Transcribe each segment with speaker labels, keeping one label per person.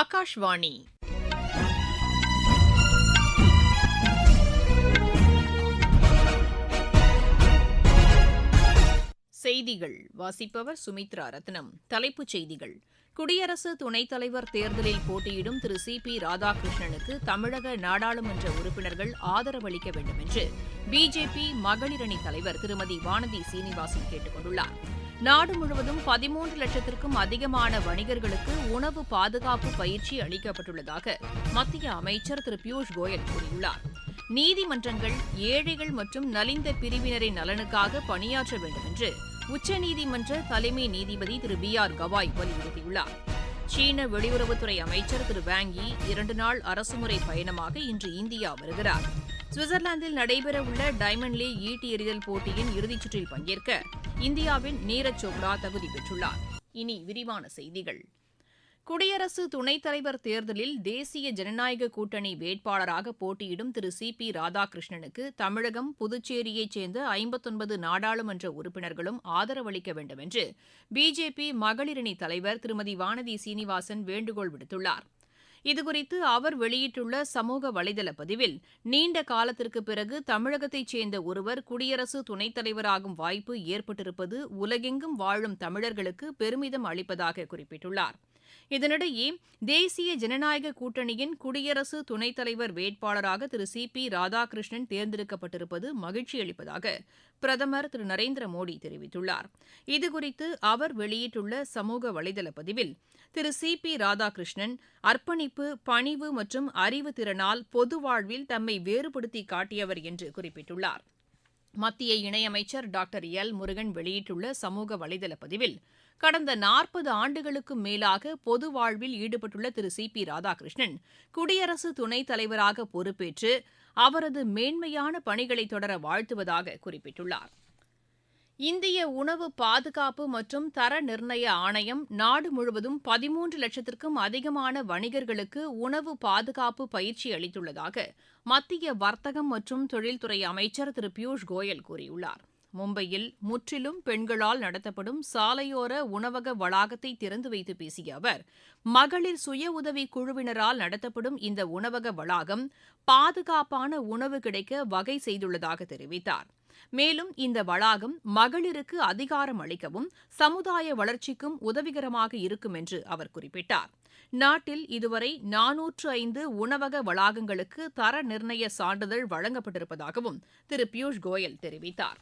Speaker 1: ஆகாஷ்வாணி செய்திகள் வாசிப்பவர் சுமித்ரா ரத்னம் தலைப்புச் செய்திகள் குடியரசு துணைத் தலைவர் தேர்தலில் போட்டியிடும் திரு சி பி ராதாகிருஷ்ணனுக்கு தமிழக நாடாளுமன்ற உறுப்பினர்கள் ஆதரவளிக்க வேண்டும் என்று பிஜேபி மகளிரணி தலைவர் திருமதி வானதி சீனிவாசன் கேட்டுக் கொண்டுள்ளாா் நாடு முழுவதும் பதிமூன்று லட்சத்திற்கும் அதிகமான வணிகர்களுக்கு உணவு பாதுகாப்பு பயிற்சி அளிக்கப்பட்டுள்ளதாக மத்திய அமைச்சர் திரு பியூஷ் கோயல் கூறியுள்ளார் நீதிமன்றங்கள் ஏழைகள் மற்றும் நலிந்த பிரிவினரின் நலனுக்காக பணியாற்ற வேண்டும் என்று உச்சநீதிமன்ற தலைமை நீதிபதி திரு பி ஆர் கவாய் வலியுறுத்தியுள்ளார் சீன வெளியுறவுத்துறை அமைச்சர் திரு வாங் இ இரண்டு நாள் அரசுமுறை பயணமாக இன்று இந்தியா வருகிறார் சுவிட்சர்லாந்தில் நடைபெறவுள்ள டைமண்ட் லீக் ஈட்டி எறிதல் போட்டியின் இறுதிச் சுற்றில் பங்கேற்க இந்தியாவின் நீரஜ் சோப்ரா தகுதி பெற்றுள்ளார் இனி விரிவான செய்திகள் குடியரசு துணைத் தலைவர் தேர்தலில் தேசிய ஜனநாயக கூட்டணி வேட்பாளராக போட்டியிடும் திரு சி பி ராதாகிருஷ்ணனுக்கு தமிழகம் புதுச்சேரியைச் சேர்ந்த ஐம்பத்தொன்பது நாடாளுமன்ற உறுப்பினர்களும் ஆதரவளிக்க வேண்டும் என்று பிஜேபி மகளிரணி தலைவர் திருமதி வானதி சீனிவாசன் வேண்டுகோள் விடுத்துள்ளாா் இதுகுறித்து அவர் வெளியிட்டுள்ள சமூக வலைதள பதிவில் நீண்ட காலத்திற்கு பிறகு தமிழகத்தைச் சேர்ந்த ஒருவர் குடியரசு துணைத் தலைவராகும் வாய்ப்பு ஏற்பட்டிருப்பது உலகெங்கும் வாழும் தமிழர்களுக்கு பெருமிதம் அளிப்பதாக குறிப்பிட்டுள்ளாா் இதனிடையே தேசிய ஜனநாயக கூட்டணியின் குடியரசு துணைத் தலைவர் வேட்பாளராக திரு சி பி ராதாகிருஷ்ணன் தேர்ந்தெடுக்கப்பட்டிருப்பது மகிழ்ச்சியளிப்பதாக பிரதமர் திரு நரேந்திர மோடி தெரிவித்துள்ளார் இதுகுறித்து அவர் வெளியிட்டுள்ள சமூக வலைதள பதிவில் திரு சி பி ராதாகிருஷ்ணன் அர்ப்பணிப்பு பணிவு மற்றும் அறிவு திறனால் பொது வாழ்வில் தம்மை வேறுபடுத்தி காட்டியவர் என்று குறிப்பிட்டுள்ளாா் மத்திய இணையமைச்சர் டாக்டர் எல் முருகன் வெளியிட்டுள்ள சமூக வலைதள பதிவில் கடந்த நாற்பது ஆண்டுகளுக்கும் மேலாக பொது வாழ்வில் ஈடுபட்டுள்ள திரு சி பி ராதாகிருஷ்ணன் குடியரசு துணைத் தலைவராக பொறுப்பேற்று அவரது மேன்மையான பணிகளை தொடர வாழ்த்துவதாக குறிப்பிட்டுள்ளாா் இந்திய உணவு பாதுகாப்பு மற்றும் தர நிர்ணய ஆணையம் நாடு முழுவதும் பதிமூன்று லட்சத்திற்கும் அதிகமான வணிகர்களுக்கு உணவு பாதுகாப்பு பயிற்சி அளித்துள்ளதாக மத்திய வர்த்தகம் மற்றும் தொழில்துறை அமைச்சர் திரு பியூஷ் கோயல் கூறியுள்ளார் மும்பையில் முற்றிலும் பெண்களால் நடத்தப்படும் சாலையோர உணவக வளாகத்தை திறந்து வைத்து பேசிய அவர் மகளிர் சுய உதவி குழுவினரால் நடத்தப்படும் இந்த உணவக வளாகம் பாதுகாப்பான உணவு கிடைக்க வகை செய்துள்ளதாக தெரிவித்தாா் மேலும் இந்த வளாகம் மகளிருக்கு அதிகாரம் அளிக்கவும் சமுதாய வளர்ச்சிக்கும் உதவிகரமாக இருக்கும் என்று அவர் குறிப்பிட்டார் நாட்டில் இதுவரை நானூற்று ஐந்து உணவக வளாகங்களுக்கு தர நிர்ணய சான்றிதழ் வழங்கப்பட்டிருப்பதாகவும் திரு பியூஷ் கோயல் தெரிவித்தார்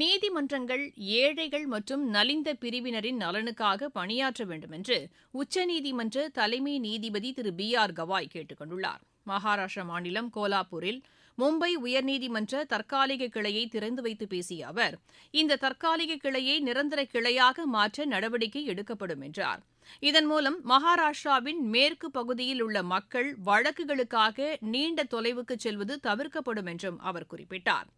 Speaker 1: நீதிமன்றங்கள் ஏழைகள் மற்றும் நலிந்த பிரிவினரின் நலனுக்காக பணியாற்ற வேண்டும் என்று உச்சநீதிமன்ற தலைமை நீதிபதி திரு பி ஆர் கவாய் கேட்டுக் கொண்டுள்ளார் மகாராஷ்டிரா மாநிலம் கோலாப்பூரில் மும்பை உயர்நீதிமன்ற தற்காலிக கிளையை திறந்து வைத்து பேசிய அவர் இந்த தற்காலிக கிளையை நிரந்தர கிளையாக மாற்ற நடவடிக்கை எடுக்கப்படும் என்றார் இதன் மூலம் மகாராஷ்டிராவின் மேற்கு பகுதியில் உள்ள மக்கள் வழக்குகளுக்காக நீண்ட தொலைவுக்கு செல்வது தவிர்க்கப்படும் என்றும் அவர் குறிப்பிட்டார்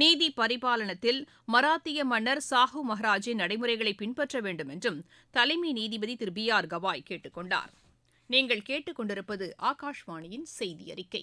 Speaker 1: நீதி பரிபாலனத்தில் மராத்திய மன்னர் சாஹூ மஹராஜின் நடைமுறைகளை பின்பற்ற வேண்டும் என்றும் தலைமை நீதிபதி திரு பி ஆர் கவாய் கேட்டுக் கொண்டார் நீங்கள் கேட்டுக்கொண்டிருப்பது ஆகாஷ்வாணியின் செய்தி அறிக்கை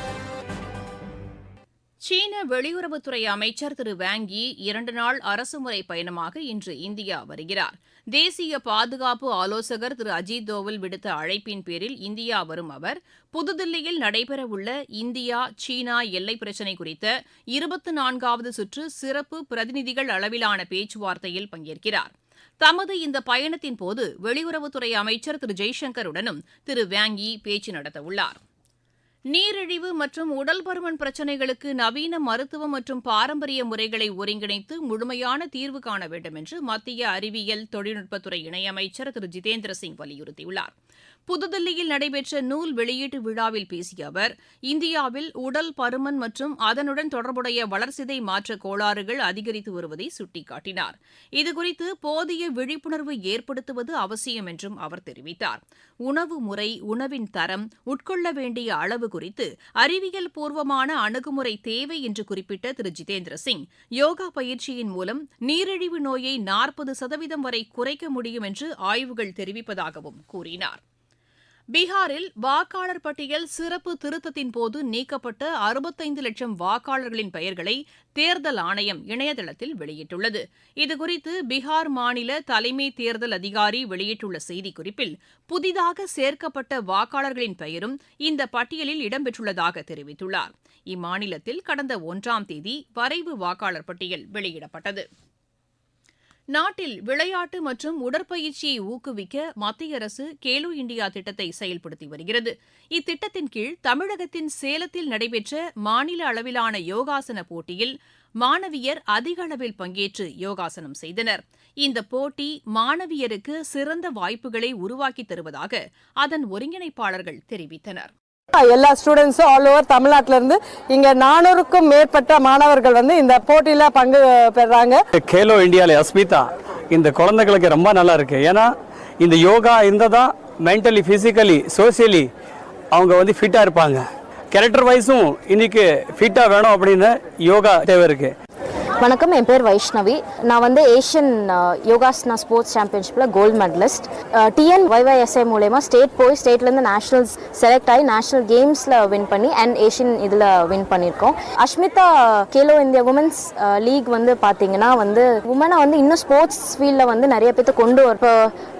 Speaker 1: சீன வெளியுறவுத்துறை அமைச்சர் திரு வாங் யி இரண்டு நாள் அரசுமுறை பயணமாக இன்று இந்தியா வருகிறார் தேசிய பாதுகாப்பு ஆலோசகர் திரு அஜித் தோவல் விடுத்த அழைப்பின் பேரில் இந்தியா வரும் அவர் புதுதில்லியில் நடைபெறவுள்ள இந்தியா சீனா எல்லை பிரச்சினை குறித்த இருபத்தி நான்காவது சுற்று சிறப்பு பிரதிநிதிகள் அளவிலான பேச்சுவார்த்தையில் பங்கேற்கிறார் தமது இந்த பயணத்தின் போது வெளியுறவுத்துறை அமைச்சர் திரு ஜெய்சங்கருடனும் திரு வாங் யி பேச்சு நடத்தவுள்ளாா் நீரிழிவு மற்றும் உடல் பருமன் பிரச்சினைகளுக்கு நவீன மருத்துவம் மற்றும் பாரம்பரிய முறைகளை ஒருங்கிணைத்து முழுமையான தீர்வு காண வேண்டும் என்று மத்திய அறிவியல் தொழில்நுட்பத்துறை இணையமைச்சர் திரு ஜிதேந்திர சிங் வலியுறுத்தியுள்ளார் புதுதில்லியில் நடைபெற்ற நூல் வெளியீட்டு விழாவில் பேசிய அவர் இந்தியாவில் உடல் பருமன் மற்றும் அதனுடன் தொடர்புடைய வளர்சிதை மாற்ற கோளாறுகள் அதிகரித்து வருவதை சுட்டிக்காட்டினார் இதுகுறித்து போதிய விழிப்புணர்வு ஏற்படுத்துவது அவசியம் என்றும் அவர் தெரிவித்தார் உணவு முறை உணவின் தரம் உட்கொள்ள வேண்டிய அளவு குறித்து அறிவியல் பூர்வமான அணுகுமுறை தேவை என்று குறிப்பிட்ட திரு ஜிதேந்திர சிங் யோகா பயிற்சியின் மூலம் நீரிழிவு நோயை நாற்பது சதவீதம் வரை குறைக்க முடியும் என்று ஆய்வுகள் தெரிவிப்பதாகவும் கூறினாா் பீகாரில் வாக்காளர் பட்டியல் சிறப்பு திருத்தத்தின் போது நீக்கப்பட்ட அறுபத்தைந்து லட்சம் வாக்காளர்களின் பெயர்களை தேர்தல் ஆணையம் இணையதளத்தில் வெளியிட்டுள்ளது இதுகுறித்து பீகார் மாநில தலைமை தேர்தல் அதிகாரி வெளியிட்டுள்ள செய்திக்குறிப்பில் புதிதாக சேர்க்கப்பட்ட வாக்காளர்களின் பெயரும் இந்த பட்டியலில் இடம்பெற்றுள்ளதாக தெரிவித்துள்ளார் இம்மாநிலத்தில் கடந்த ஒன்றாம் தேதி வரைவு வாக்காளர் பட்டியல் வெளியிடப்பட்டது நாட்டில் விளையாட்டு மற்றும் உடற்பயிற்சியை ஊக்குவிக்க மத்திய அரசு கேலோ இண்டியா திட்டத்தை செயல்படுத்தி வருகிறது இத்திட்டத்தின் கீழ் தமிழகத்தின் சேலத்தில் நடைபெற்ற மாநில அளவிலான யோகாசன போட்டியில் மாணவியர் அதிக அளவில் பங்கேற்று யோகாசனம் செய்தனர் இந்த போட்டி மாணவியருக்கு சிறந்த வாய்ப்புகளை உருவாக்கித் தருவதாக அதன் ஒருங்கிணைப்பாளர்கள் தெரிவித்தனர்
Speaker 2: எல்லா ஸ்டூடெண்ட்ஸும் ஆல் ஓவர் தமிழ்நாட்டிலேருந்து இங்கே நானூறுக்கும் மேற்பட்ட மாணவர்கள் வந்து இந்த போட்டியில் பங்கு பெறாங்க
Speaker 3: கேலோ இந்தியாவில் அஸ்மிதா இந்த குழந்தைகளுக்கு ரொம்ப நல்லா இருக்குது ஏன்னா இந்த யோகா இருந்தால் தான் மென்டலி ஃபிசிக்கலி சோசியலி அவங்க வந்து ஃபிட்டாக இருப்பாங்க கேரக்டர் வைஸும் இன்றைக்கி ஃபிட்டாக வேணும் அப்படின்னு யோகா தேவை இருக்குது
Speaker 4: வணக்கம் என் பேர் வைஷ்ணவி நான் வந்து ஏஷியன் யோகாஸ்னா ஸ்போர்ட்ஸ் சாம்பியன்ஷிப்பில் கோல்டு மெடலிஸ்ட் டிஎன் ஒய்ஒய்எஸ்ஐ மூலயமா ஸ்டேட் போய் ஸ்டேட்லேருந்து நேஷனல்ஸ் செலக்ட் ஆகி நேஷனல் கேம்ஸில் வின் பண்ணி அண்ட் ஏஷியன் இதில் வின் பண்ணியிருக்கோம் Ashmita Khelo India women's league வந்து பார்த்தீங்கன்னா வந்து உமனை வந்து இன்னும் ஸ்போர்ட்ஸ் ஃபீல்டில் வந்து நிறைய பேர்த்த கொண்டு வர இப்போ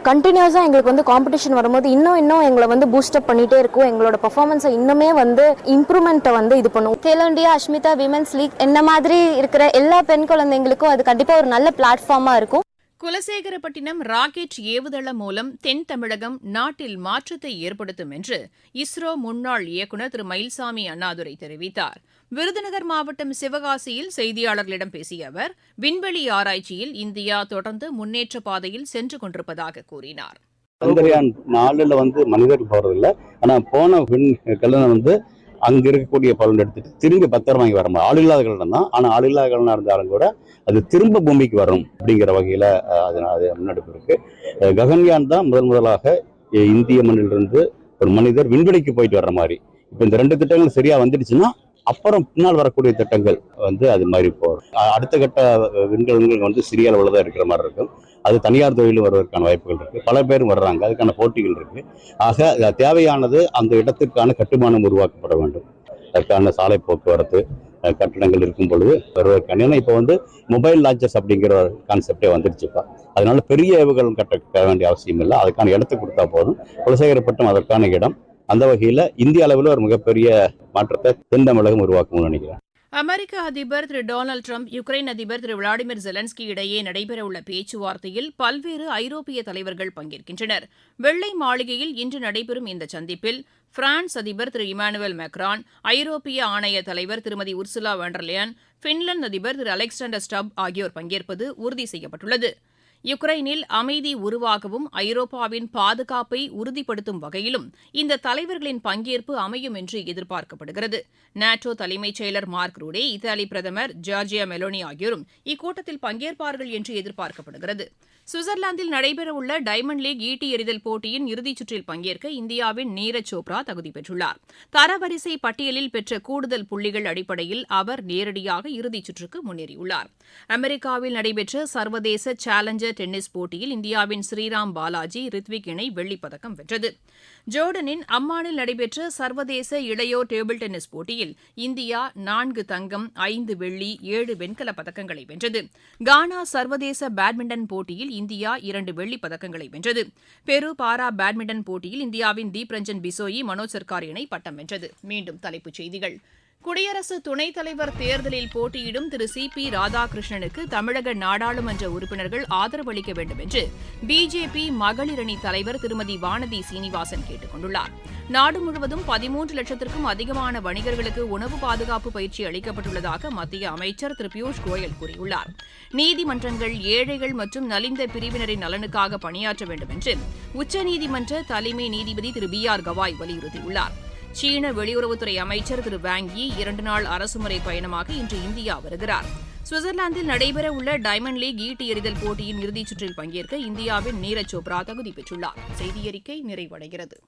Speaker 4: கண்டினியூஸாக எங்களுக்கு வந்து காம்படிஷன் வரும்போது இன்னும் இன்னும் எங்களை வந்து பூஸ்டப் பண்ணிகிட்டே இருக்கும் எங்களோட பர்ஃபார்மன்ஸை இன்னுமே வந்து இம்ப்ரூவ்மெண்ட்டை வந்து இது பண்ணுவோம் Khelo India Ashmita women's league என்ன மாதிரி இருக்கிற எல்லா பெண் குழந்தைங்களுக்கும் அது கண்டிப்பா ஒரு நல்ல பிளாட்ஃபார்மா இருக்கும்
Speaker 1: குலசேகரப்பட்டினம் ராக்கெட் ஏவுதளம் மூலம் தென் தமிழகம் நாட்டில் மாற்றத்தை ஏற்படுத்தும் என்று இஸ்ரோ முன்னாள் இயக்குநர் திரு மயில்சாமி அண்ணாதுரை தெரிவித்தார் விருதுநகர் மாவட்டம் சிவகாசியில் செய்தியாளர்களிடம் பேசிய அவர் விண்வெளி ஆராய்ச்சியில் இந்தியா தொடர்ந்து முன்னேற்ற பாதையில் சென்று கொண்டிருப்பதாக கூறினார்
Speaker 5: சந்திரயான் நாலுல வந்து மனிதர்கள் போறதில்லை ஆனா போன விண் கல்லணை வந்து அங்க இருக்கக்கூடிய பலன் எடுத்துட்டு திரும்பி பத்திரம் வாங்கி வரணும் ஆள் இல்லாத கலனம் தான் ஆனால் ஆள் இல்லாத கலனாக இருந்தாலும் கூட அது திரும்ப பூமிக்கு வரும் அப்படிங்கிற வகையில அது முன்னெடுப்பு இருக்கு ககன்யான் தான் முதல் முதலாக இந்திய மண்ணிலிருந்து ஒரு மனிதர் விண்வெளிக்கு போயிட்டு வர்ற மாதிரி இப்போ இந்த ரெண்டு திட்டங்கள் சரியா வந்துடுச்சுன்னா அப்புறம் பின்னால் வரக்கூடிய திட்டங்கள் வந்து அது மாதிரி போகும் அடுத்த கட்ட விண்கலங்கள் வந்து சிறிய அளவில் தான் இருக்கிற மாதிரி இருக்கும் அது தனியார் தொழில் வருவதற்கான வாய்ப்புகள் இருக்குது பல பேர் வர்றாங்க அதுக்கான போட்டிகள் இருக்குது ஆக தேவையானது அந்த இடத்திற்கான கட்டுமானம் உருவாக்கப்பட வேண்டும் அதற்கான சாலை போக்குவரத்து கட்டிடங்கள் இருக்கும் பொழுது வருவதற்கான ஏன்னா இப்போ வந்து மொபைல் லான்ச்சஸ் அப்படிங்கிற ஒரு கான்செப்டே வந்துருச்சுப்பா அதனால பெரிய ஏவுகள் கட்ட வேண்டிய அவசியம் இல்லை அதுக்கான இடத்தை கொடுத்தா போதும் குலசேகரப்பட்டம் அதற்கான இடம் அந்த வகையில் இந்திய அளவில் ஒரு மிகப்பெரிய மாற்றத்தை தென் தமிழகம் உருவாக்கணும்னு நினைக்கிறேன்
Speaker 1: அமெரிக்க அதிபர் திரு டொனால்டு ட்ரம்ப் யுக்ரைன் அதிபர் திரு விளாடிமிர் ஜெலன்ஸ்கி இடையே நடைபெறவுள்ள பேச்சுவார்த்தையில் பல்வேறு ஐரோப்பிய தலைவர்கள் பங்கேற்கின்றனர் வெள்ளை மாளிகையில் இன்று நடைபெறும் இந்த சந்திப்பில் பிரான்ஸ் அதிபர் திரு இமானுவேல் மெக்ரான் ஐரோப்பிய ஆணைய தலைவர் திருமதி உர்சுலா வேண்டர்லியன் பின்லாந்து அதிபர் திரு அலெக்சாண்டர் ஸ்டப் ஆகியோர் பங்கேற்பது உறுதி செய்யப்பட்டுள்ளது யுக்ரைனில் அமைதி உருவாகவும் ஐரோப்பாவின் பாதுகாப்பை உறுதிப்படுத்தும் வகையிலும் இந்த தலைவர்களின் பங்கேற்பு அமையும் என்று எதிர்பார்க்கப்படுகிறது நாட்டோ தலைமைச் செயலர் மார்க் ரூடே இத்தாலி பிரதமர் ஜார்ஜியா மெலோனி ஆகியோரும் இக்கூட்டத்தில் பங்கேற்பார்கள் என்று எதிர்பார்க்கப்படுகிறது சுவிட்சர்லாந்தில் நடைபெறவுள்ள டைமண்ட் லீக் ஈட்டி எறிதல் போட்டியின் இறுதிச் சுற்றில் பங்கேற்க இந்தியாவின் நீரஜ் சோப்ரா தகுதி பெற்றுள்ளார் தரவரிசை பட்டியலில் பெற்ற கூடுதல் புள்ளிகள் அடிப்படையில் அவர் நேரடியாக இறுதிச் சுற்றுக்கு முன்னேறியுள்ளார் அமெரிக்காவில் நடைபெற்ற சர்வதேச சேலஞ்சர் டென்னிஸ் போட்டியில் இந்தியாவின் ஸ்ரீராம் பாலாஜி ரித்விக் இணை வெள்ளிப்பதக்கம் வென்றது ஜோர்டனின் அம்மானில் நடைபெற்ற சர்வதேச இளையோர் டேபிள் டென்னிஸ் போட்டியில் இந்தியா நான்கு தங்கம் ஐந்து வெள்ளி ஏழு வெண்கலப் பதக்கங்களை வென்றது கானா சர்வதேச பேட்மிண்டன் போட்டியில் இந்தியா இரண்டு வெள்ளிப் பதக்கங்களை வென்றது பெரு பாரா பேட்மிண்டன் போட்டியில் இந்தியாவின் தீப் ரஞ்சன் பிசோயி மனோஜ் சர்க்கார் இணை பட்டம் வென்றது மீண்டும் தலைப்புச் செய்திகள் குடியரசு துணைத் தலைவர் தேர்தலில் போட்டியிடும் திரு சி பி ராதாகிருஷ்ணனுக்கு தமிழக நாடாளுமன்ற உறுப்பினர்கள் ஆதரவு அளிக்க வேண்டும் என்று பிஜேபி மகளிரணி தலைவர் திருமதி வானதி சீனிவாசன் கேட்டுக் கொண்டுள்ளார் நாடு முழுவதும் பதிமூன்று லட்சத்திற்கும் அதிகமான வணிகர்களுக்கு உணவு பாதுகாப்பு பயிற்சி அளிக்கப்பட்டுள்ளதாக மத்திய அமைச்சர் திரு பியூஷ் கோயல் கூறியுள்ளார் நீதிமன்றங்கள் ஏழைகள் மற்றும் நலிந்த பிரிவினரின் நலனுக்காக பணியாற்ற வேண்டும் என்று உச்சநீதிமன்ற தலைமை நீதிபதி திரு பி ஆர் கவாய் வலியுறுத்தியுள்ளாா் சீன வெளியுறவுத்துறை அமைச்சர் திரு வாங் யி இரண்டு நாள் அரசுமுறை பயணமாக இன்று இந்தியா வருகிறார் சுவிட்சர்லாந்தில் நடைபெற உள்ள டைமண்ட் லீக் ஈட்டி எறிதல் போட்டியின் இறுதிச் சுற்றில் பங்கேற்க இந்தியாவின் நீரஜ் சோப்ரா தகுதி பெற்றுள்ளார் செய்தியறிக்கை நிறைவடைகிறது